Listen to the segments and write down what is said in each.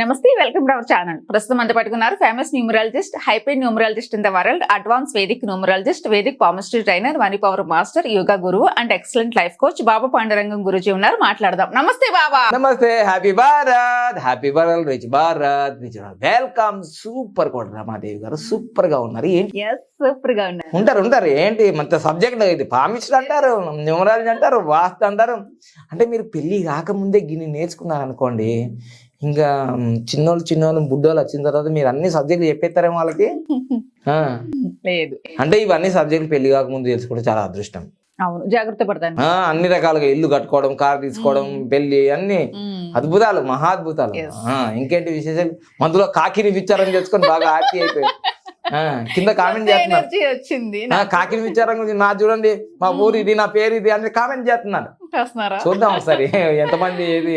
నమస్తే welcome to our channel. ప్రస్తుతం అంత పట్టుకున్నారు famous numerologist hype numerologist in the world advance Vedic numerologist Vedic palmistry trainer money power master yoga గురువు and excellent life coach baba Pandurangam guruji ఉన్నారు. మాట్లాడదాం. Namaste baba. Namaste happy Bharat happy Bharat rich Bharat rich welcome. Super కూడా రమాదేవి గారు సూపర్గా ఉన్నారు. ఏంటి? సూపర్గా ఉన్నారు. ఉంటారు ఉంటారు. ఏంటి? మన సబ్జెక్ట్ ఇది. పామిస్టర్ అంటారు న్యూమరాలజీ అంటారు వాస్తు అంటారు. అంటే మీరు పెళ్ళి కాకముందే గిన్ని నేర్చుకున్నారు అనుకోండి ఇంకా చిన్నోళ్ళు చిన్నోళ్ళు బుడ్డోళ్ళు వచ్చిన తర్వాత మీరు అన్ని సబ్జెక్టులు చెప్పేస్తారేమో వాళ్ళకి? లేదు. అంటే ఇవన్నీ సబ్జెక్టులు పెళ్ళి కాకముందు తెలుసుకోవడం చాలా అదృష్టం. అవును. జాగ్రత్త పడతాను. అన్ని రకాలుగా ఇల్లు కట్టుకోవడం కార్ తీసుకోవడం పెళ్ళి అన్ని అద్భుతాలు మహా అద్భుతాలు. ఇంకేంటి విశేషాలు? మందులో కాకిని విచారం చేసుకొని బాగా హ్యాపీ అయిపోయాయి కింద కామెంట్ చేస్తున్నారు. వచ్చింది ఆ, కాకిని విచారం గురించి నా చూడండి మా ఊరు ఇది నా పేరు ఇది అని కామెంట్ చేస్తున్నారు. చూద్దాం ఒకసారి ఎంతమంది ఏది.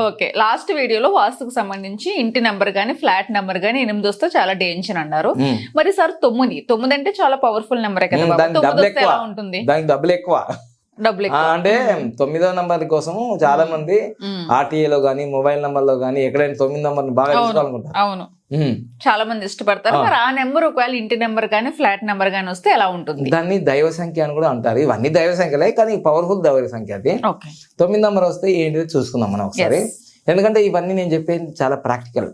ఓకే. లాస్ట్ వీడియోలో వాస్తుకు సంబంధించి ఇంటి నెంబర్ గానీ ఫ్లాట్ నెంబర్ గానీ ఎనిమిది వస్తే చాలా డేంజర్ అన్నారు. మరి సార్ తొమ్మిది. తొమ్మిది అంటే చాలా పవర్ఫుల్ నెంబర్ కదా డబ్బులు ఎక్కువ. ఉంటుంది? దానికి డబ్బులు ఎక్కువ. అంటే తొమ్మిదో నంబర్ కోసం చాలా మంది ఉమ్. RTA లో గానీ మొబైల్ నంబర్లో గానీ ఎక్కడైనా తొమ్మిది నంబర్ బాగా. తీసుకోవాలనుకుంటారు. అవును. చాలా మంది ఇష్టపడతారు. మరి ఆ నెంబర్ ఒకవేళ ఇంటి నెంబర్ గానీ ఫ్లాట్ నెంబర్ గానీ వస్తే ఎలా ఉంటుంది? దాన్ని దైవ సంఖ్య అని కూడా అంటారు. ఇవన్నీ దైవ సంఖ్యలే కానీ పవర్ఫుల్ దైవ సంఖ్య అది. తొమ్మిది నంబర్ వస్తే ఏంటిదో చూసుకుందాం మనం ఒకసారి. ఎందుకంటే ఇవన్నీ నేను చెప్పేది చాలా ప్రాక్టికల్.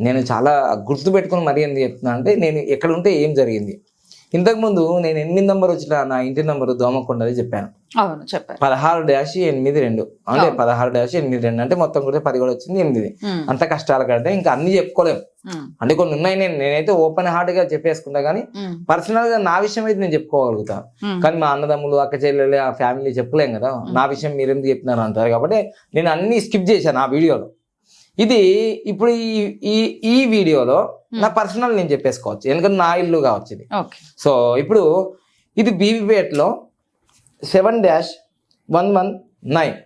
నేను చాలా గుర్తు పెట్టుకుని మరీ ఎందుకు చెప్తున్నా అంటే నేను ఎక్కడ ఉంటే ఏం జరిగింది. ఇంతకుముందు నేను ఎనిమిది నంబర్ వచ్చిన నా ఇంటి నంబర్ దోమకొండది చెప్పాను. అవును చెప్పారు. పదహారు డాష్ ఎనిమిది రెండు. అంటే. పదహారు డాష్ ఎనిమిది రెండు. అంటే మొత్తం కూడా పది కూడా వచ్చింది ఎనిమిది. అంత కష్టాలు కంటే ఇంకా అన్ని చెప్పుకోలేము. అంటే కొన్ని ఉన్నాయి నేను నేనైతే ఓపెన్ హార్ట్గా చెప్పేసుకుంటా కానీ. పర్సనల్గా నా విషయం అయితే నేను చెప్పుకోగలుగుతా. కానీ మా అన్నదమ్ములు అక్క చెల్లెలు ఆ ఫ్యామిలీ చెప్పలేం కదా. నా విషయం మీరు ఎందుకు చెప్తున్నారు అంటారు కాబట్టి నేను అన్ని స్కిప్ చేశాను ఆ వీడియోలో ఇది ఇప్పుడు ఈ ఈ ఈ వీడియోలో నా పర్సనల్ నేను చెప్పేసుకోవచ్చు. ఎందుకంటే నా ఇల్లు కావచ్చు ఇది. సో ఇప్పుడు ఇది బీవీపేట్లో seven dash one one nine.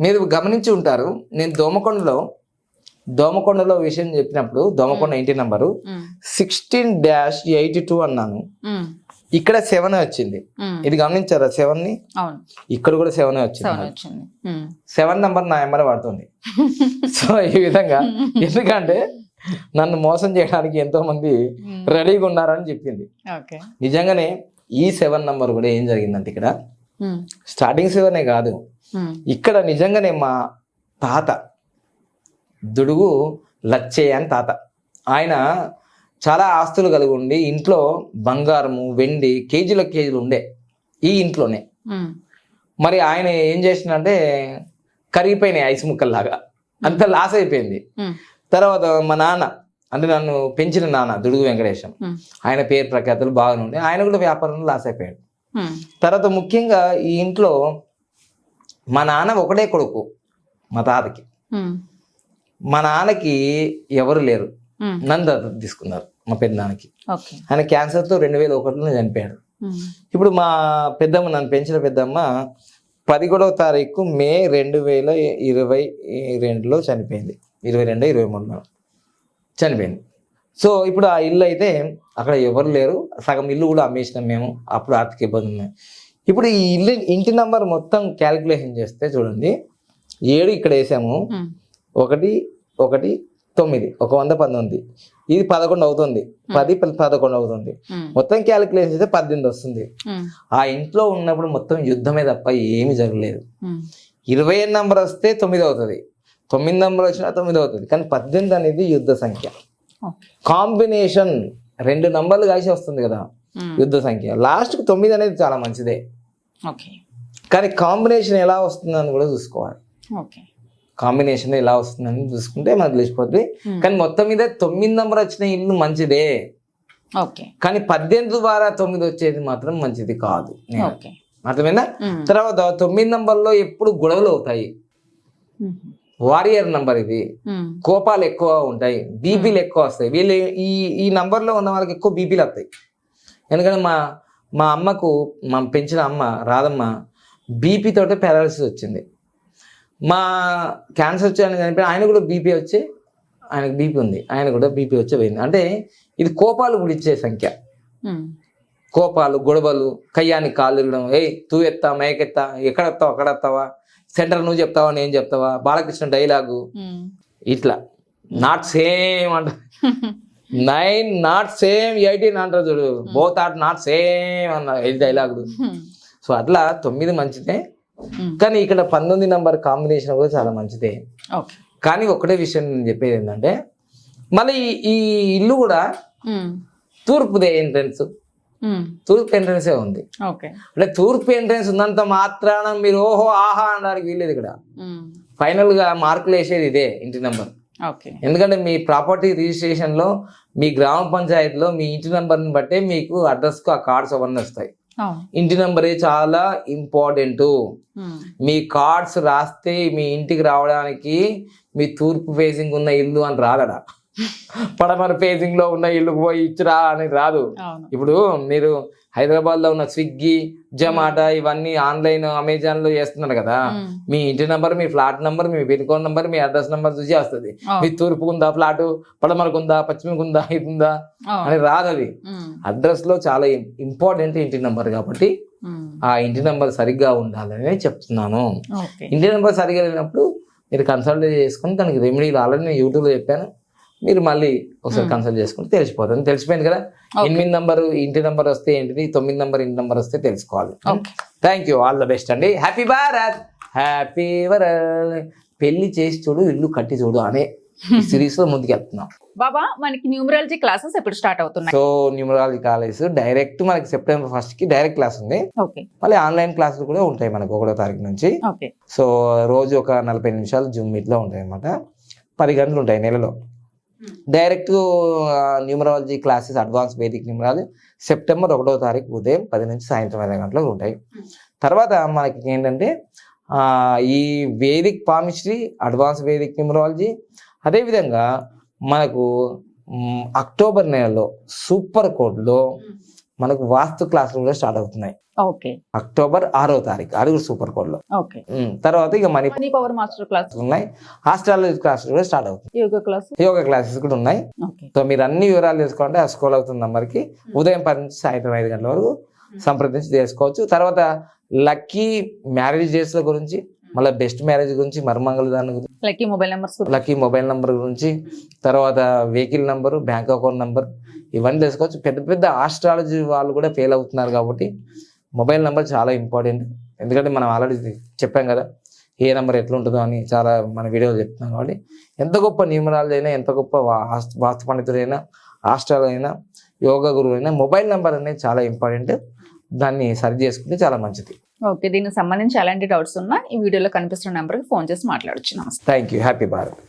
మీరు గమనించి ఉంటారు నేను దోమకొండలో దోమకొండలో విషయం చెప్పినప్పుడు దోమకొండ ఇంటి number. Sixteen dash eighty two అన్నాను. ఇక్కడ సెవెన్ వచ్చింది. ఇది గమనించారా సెవెన్ని ఇక్కడ కూడా సెవెన్ వచ్చింది. సెవెన్ నంబర్ నా ఎంబర్ పడుతుంది సో ఈ విధంగా ఎందుకంటే నన్ను మోసం చేయడానికి ఎంతో మంది. రెడీగా ఉన్నారని చెప్పింది నిజంగానే ఈ సెవెన్ నంబర్ కూడా ఏం జరిగిందంటే ఇక్కడ. స్టార్టింగ్ సెవెనే కాదు. ఇక్కడ నిజంగానే మా తాత దుడుగు లచ్చయ్య అని తాత ఆయన చాలా ఆస్తులు కలిగి ఉండి ఇంట్లో బంగారము వెండి కేజీల కేజీలు ఉండే ఈ ఇంట్లోనే. మరి ఆయన ఏం చేసిందంటే కరిగిపోయినాయి ఐస్ ముక్కల్లాగా అంత లాస్ అయిపోయింది. తర్వాత మా నాన్న అంటే నన్ను పెంచిన నాన్న దుడుగు వెంకటేశం. ఆయన పేరు ప్రఖ్యాతులు బాగానే ఉండే ఆయన కూడా వ్యాపారంలో లాస్ అయిపోయాడు. తర్వాత ముఖ్యంగా ఈ ఇంట్లో మా నాన్న ఒకటే కొడుకు మా తాతకి. మా నాన్నకి ఎవరు లేరు. నన్ను దత్తత తీసుకున్నారు మా పెద్దనాన్నకి ఓకే ఆయన క్యాన్సర్తో రెండు వేల ఒకటిలో చనిపోయాడు. ఇప్పుడు మా పెద్దమ్మ నన్ను పెంచిన పెద్దమ్మ పదిహేడవ తారీఖు మే రెండు వేల ఇరవై రెండులో చనిపోయింది ఇరవై రెండు ఇరవై మూడులో చనిపోయింది. సో ఇప్పుడు ఆ ఇల్లు అయితే అక్కడ ఎవరు లేరు. సగం ఇల్లు కూడా అమ్మేసినాం మేము. అప్పుడు ఆర్థిక ఇబ్బంది ఉన్నాయి ఇప్పుడు ఈ ఇల్లు ఇంటి నంబర్ మొత్తం క్యాలిక్యులేషన్ చేస్తే చూడండి. ఏడు ఇక్కడ వేసాము. ఒకటి ఒకటి తొమ్మిది. ఒక వంద పంతొమ్మిది. ఇది పదకొండు అవుతుంది. పది పది పదకొండు అవుతుంది. మొత్తం క్యాలిక్యులేషన్ చేస్తే పద్దెనిమిది వస్తుంది. ఆ ఇంట్లో ఉన్నప్పుడు మొత్తం యుద్ధమే తప్ప ఏమీ జరగలేదు. ఇరవై నంబర్ వస్తే తొమ్మిది అవుతుంది. తొమ్మిది నంబర్ వచ్చినా తొమ్మిది అవుతుంది. కానీ పద్దెనిమిది అనేది యుద్ధ సంఖ్య. కాంబినేషన్ రెండు నంబర్లు కలిసి వస్తుంది కదా. యుద్ధ సంఖ్య. లాస్ట్కి తొమ్మిది అనేది చాలా మంచిదే. ఓకే. కానీ కాంబినేషన్ ఎలా వస్తుందని కూడా చూసుకోవాలి. కాంబినేషన్ ఎలా వస్తుందని చూసుకుంటే మనకు తెలిసిపోతుంది. కానీ మొత్తం మీద తొమ్మిది నంబర్ వచ్చిన ఇల్లు మంచిదే. ఓకే. కానీ పద్దెనిమిది ద్వారా తొమ్మిది వచ్చేది మాత్రం మంచిది కాదు. ఉమ్. తర్వాత తొమ్మిది నంబర్లో ఎప్పుడు గొడవలు అవుతాయి. వారియర్ నంబర్ ఇది. కోపాలు ఎక్కువ ఉంటాయి బీపీలు ఎక్కువ వస్తాయి. వీళ్ళు ఈ ఈ నంబర్లో ఉన్న వాళ్ళకి ఎక్కువ బీపీలు వస్తాయి. ఎందుకంటే మా మా అమ్మకు మా పెంచిన అమ్మ రాధమ్మ బీపీ తోటే పారాలసిస్ వచ్చింది. మా క్యాన్సర్ వచ్చి ఆయన చనిపోయి ఆయన కూడా బీపీ వచ్చి ఆయనకు బీపీ ఉంది. ఆయన కూడా బీపీ వచ్చి పోయింది. అంటే ఇది కోపాలు గుడిచ్చే సంఖ్య. కోపాలు గొడవలు కయ్యానికి ఇరగడం ఏయ్ తూ ఎత్తా మేకెత్తా ఎక్కడ వస్తావు అక్కడ వస్తావా సెంటర్ నువ్వు చెప్తావా నేను చెప్తావా? బాలకృష్ణ డైలాగు. ఇట్లా. నాట్ సేమ్ అంట. నైన్ నాట్ సేమ్ ఎయిటీన్ అంటారు చూడు. బోత్ ఆర్ నాట్ సేమ్ అన్న ఇది డైలాగ్ సో అట్లా తొమ్మిది మంచిదే. కానీ ఇక్కడ పంతొమ్మిది నంబర్ కాంబినేషన్ కూడా చాలా మంచిదే. కానీ ఒకటే విషయం నేను చెప్పేది ఏంటంటే మళ్ళీ ఈ ఇల్లు కూడా తూర్పుదే ఎంట్రన్స్ తూర్పు ఎంట్రన్సే ఉంది. ఓకే అంటే తూర్పు ఎంట్రన్స్ ఉన్నంత మాత్రాన మీరు ఓహో ఆహా అనడానికి వీల్లేదు ఇక్కడ. ఫైనల్గా మార్కులు వేసేది ఇదే ఇంటి నెంబర్. ఎందుకంటే మీ ప్రాపర్టీ రిజిస్ట్రేషన్లో మీ గ్రామ పంచాయతీలో మీ ఇంటి నెంబర్ని బట్టే మీకు అడ్రస్కు ఆ కార్డ్స్ అవన్నీ వస్తాయి. ఇంటి నెంబరే చాలా ఇంపార్టెంట్. మీ కార్డ్స్ రాస్తే మీ ఇంటికి రావడానికి మీ తూర్పు ఫేసింగ్ ఉన్న ఇల్లు అని రాదడా పడమర ఫేసింగ్లో ఉన్న ఇల్లుకు పోయి ఇచ్చిరా అని రాదు. ఇప్పుడు మీరు హైదరాబాద్లో ఉన్న స్విగ్గీ జొమాటో ఇవన్నీ ఆన్లైన్ అమెజాన్లో చేస్తున్నారు కదా మీ ఇంటి నంబర్ మీ ఫ్లాట్ నంబర్ మీ పిన్ కోడ్ నంబర్ మీ అడ్రస్ నంబర్ చూసి వస్తుంది. మీ తూర్పు ఉందా ఫ్లాట్ పడమరకు ఉందా పశ్చిమకు ఉందా ఇది ఉందా. అని రాదు అది. అడ్రస్లో చాలా ఇంపార్టెంట్ ఇంటి నంబర్ కాబట్టి ఆ ఇంటి నంబర్ సరిగ్గా ఉండాలని చెప్తున్నాను. ఇంటి నెంబర్ సరిగా లేనప్పుడు మీరు కన్సల్ట్ చేసుకుని దానికి రెమెడీలు ఆల్రెడీ నేను యూట్యూబ్లో చెప్పాను. మీరు మళ్ళీ ఒకసారి కన్సల్ట్ చేసుకుంటే తెలిసిపోతుంది. తెలిసిపోయింది కదా? ఎనిమిది నంబర్ ఇంటి నంబర్ వస్తే ఏంటిది? తొమ్మిది నంబర్ ఇంటి నంబర్ వస్తే తెలుసుకోవాలి. Thank you all the best అండి. హ్యాపీ భారత్ హ్యాపీ వరల్డ్ పెళ్ళి చేసి చూడు ఇల్లు కట్టి చూడు అనే సిరీస్లో ముందుకు వెళ్తున్నాం బాబా మనకి న్యూమరాలజీ క్లాసెస్ ఎప్పుడు స్టార్ట్ అవుతున్నాయి? సో న్యూమరాలజీ కాలేజ్ డైరెక్ట్ మనకి సెప్టెంబర్ ఫస్ట్కి డైరెక్ట్ క్లాస్ ఉంది. మళ్ళీ ఆన్లైన్ క్లాసులు కూడా ఉంటాయి మనకు ఒకటో తారీఖు నుంచి. సో రోజు ఒక నలభై నిమిషాలు జూమ్ మీట్లో ఉంటాయి అన్నమాట పది గంటలు ఉంటాయి నెలలో. Direct numerology classes advance Vedic numerology September ఒకటో తారీఖు ఉదయం పది నుంచి సాయంత్రం ఐదు గంటలకు ఉంటాయి. తర్వాత మనకి ఏంటంటే ఈ Vedic palmistry advance Vedic numerology అదేవిధంగా మనకు అక్టోబర్ నెలలో సూపర్ కోడ్లో మనకు వాస్తు క్లాసులు కూడా స్టార్ట్ అవుతున్నాయి. ఓకే. అక్టోబర్ ఆరో తారీఖు అది కూడా సూపర్ ఓకే. ఉమ్, తర్వాత ఇక మనీ పవర్ మాస్టర్ క్లాస్ ఉన్నాయి. ఆస్ట్రాలజీ క్లాసులు కూడా స్టార్ట్ అవుతుంది యోగా క్లాస్. యోగా క్లాసెస్ కూడా ఉన్నాయి. సో మీరు అన్ని వివరాలు తెలుసుకోవాలంటే ఆ స్కూల్ అవుతున్న నంబర్కి. ఉదయం పది నుంచి సాయంత్రం ఐదు గంటల వరకు సంప్రదించి చేసుకోవచ్చు. తర్వాత లక్కీ మ్యారేజ్ డేస్ల గురించి మళ్ళీ బెస్ట్ మ్యారేజ్ గురించి మర్మంగళ దాని గురించి lucky mobile numbers lucky mobile number గురించి తర్వాత vehicle number bank account number ఇవన్నీ తెలుసుకోవచ్చు. పెద్ద పెద్ద ఆస్ట్రాలజీ వాళ్ళు కూడా ఫెయిల్ అవుతున్నారు కాబట్టి మొబైల్ నెంబర్ చాలా ఇంపార్టెంట్. ఎందుకంటే మనం ఆల్రెడీ చెప్పాం కదా ఏ నెంబర్ ఎట్లుంటుందో అని చాలా మన వీడియోలో చెప్తున్నాం కాబట్టి ఎంత గొప్ప న్యూమరాలజీ అయినా ఎంత గొప్ప వాస్తు పండితుడైనా ఆస్ట్రాలజీ అయినా యోగా గురువు అయినా మొబైల్ నెంబర్ అనేది చాలా ఇంపార్టెంట్. దాన్ని సరి చేసుకుంటే చాలా మంచిది. ఓకే దీనికి సంబంధించి ఎలాంటి డౌట్స్ ఉన్నా ఈ వీడియోలో కనిపిస్తున్న నెంబర్కి ఫోన్ చేసి మాట్లాడచ్చు. నమస్తే. Thank you happy Bharat.